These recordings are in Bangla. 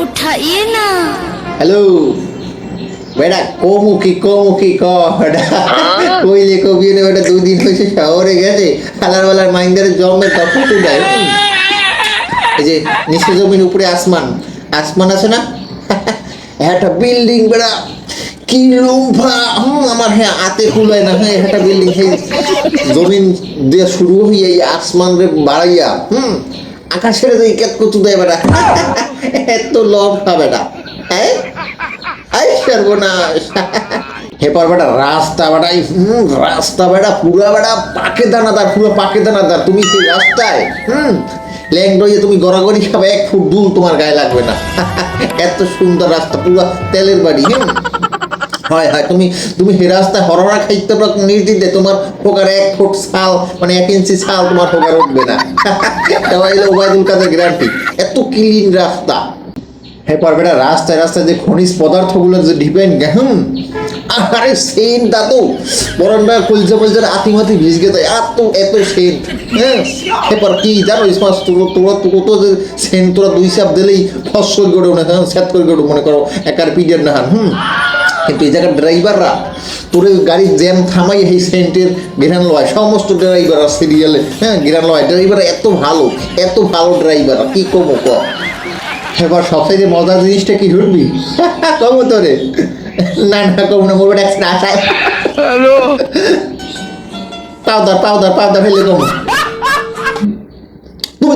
उठाइए ना হ্যালো বেটা কমুখী কমুখী ক বেটা কইলে কবি না বেটা দুই দিন হয়েছে শহরে গেছে হালার বালার মাইন্ডারে জমে তখন তো দেয় হুম। এই যে নিচে জমির উপরে আসমান আসমান আছে না একটা বিল্ডিং বেড়া কি লম্বা হুম আমার হ্যাঁ আতে খুলায় না হ্যাঁ একটা বিল্ডিং সেই জমিন দিয়ে শুরু হইয়া এই আসমান রে বাড়াইয়া হুম আকাশের যে কেত কচু দেয় বেটা। এত লম্বা বেটা। হ্যাঁ সর্বনাশ। হেপার বেটা, রাস্তা বেটা রাস্তা বেটা, পুরা বেটা পাকে দানাদার পুরো পাকে দানাদার তুমি সেই রাস্তায়, হুম ল্যাংডয়ে তুমি গড়াগড়ি খাবে এক ফুট দুল তোমার গায়ে লাগবে না। এত সুন্দর রাস্তা, পুরো তেলের বাড়ি, হুম। হয় হয়। তুমি তুমি হে রাস্তায় খাইতে পারো নির্দিতে তোমার এক ফুট ছাল মানে এক ইঞ্চি ছাল তোমার উঠবে না। কাদের গ্যারান্টি। এত ক্লিন রাস্তা। রাস্তায় রাস্তায় যে খনিজ পদার্থগুলো যে ডিপেন্ড আরে কুলজে কুলজে আতিমাতি ভিজগে দেয় এত এত সেন্ট হ্যাঁ? কি জানো ইসমাস তোরা তো কত যে তোরা দুই সাপ দিলেই ফসল গড়ে করো স্যাত করে গড়ে মনে করো, একার পিডিয়ার না হুম? কিন্তু এই জায়গার ড্রাইভাররা তোর গাড়ির জ্যাম থামাই এই সেন্টের ঘেরান লয় সমস্ত ড্রাইভার সিরিয়ালে হ্যাঁ ঘেরান লয়। ড্রাইভার এত ভালো এত ভালো ড্রাইভার কি কমো ক? এবার সবথেকে মজার জিনিসটা কি শুনবি? কমো তোরে। না না কমো না মোর একটা আশায়। পাউদার পাউদার পাউদার ফেলে কমো।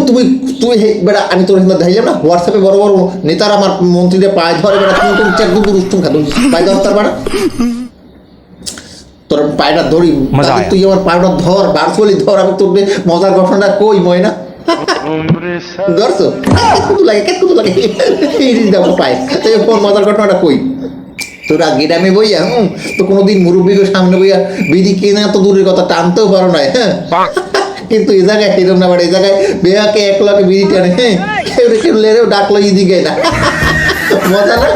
তুমি তুই বেটা আমি তোর হিন্দা দেখলাম না? হোয়াটসঅ্যাপে বড় বড় নেতারা আমার মন্ত্রীদের পায়ে ধরে বেটা তুমি তুমি চেক দুপুর উষ্ঠুম খা তুমি পায়ে ধর তার তোর পায়টা ধরি। তুই আমার পায়টা ধর ভার্চুয়ালি ধর আমি তোর মজার ঘটনাটা কই ময়না? ধরছো? কেতকুতু লাগে কেতকুতু লাগে। এই আমার পায়। তো ফোন মজার ঘটনাটা কই? তোরা গেরামে বইয়া হুম? তো কোনোদিন মুরব্বীকে সামনে বইয়া বিড়ি কেনা তো দূরের কথা টানতেও পারো না হ্যাঁ? কিন্তু এই জায়গায় এরকম না বাড়ি এই জায়গায় বেয়াকে এক লাখ বিড়ি টানে। কেউ কেউ লেরেও ডাকলো ইদিকে না। মজা না?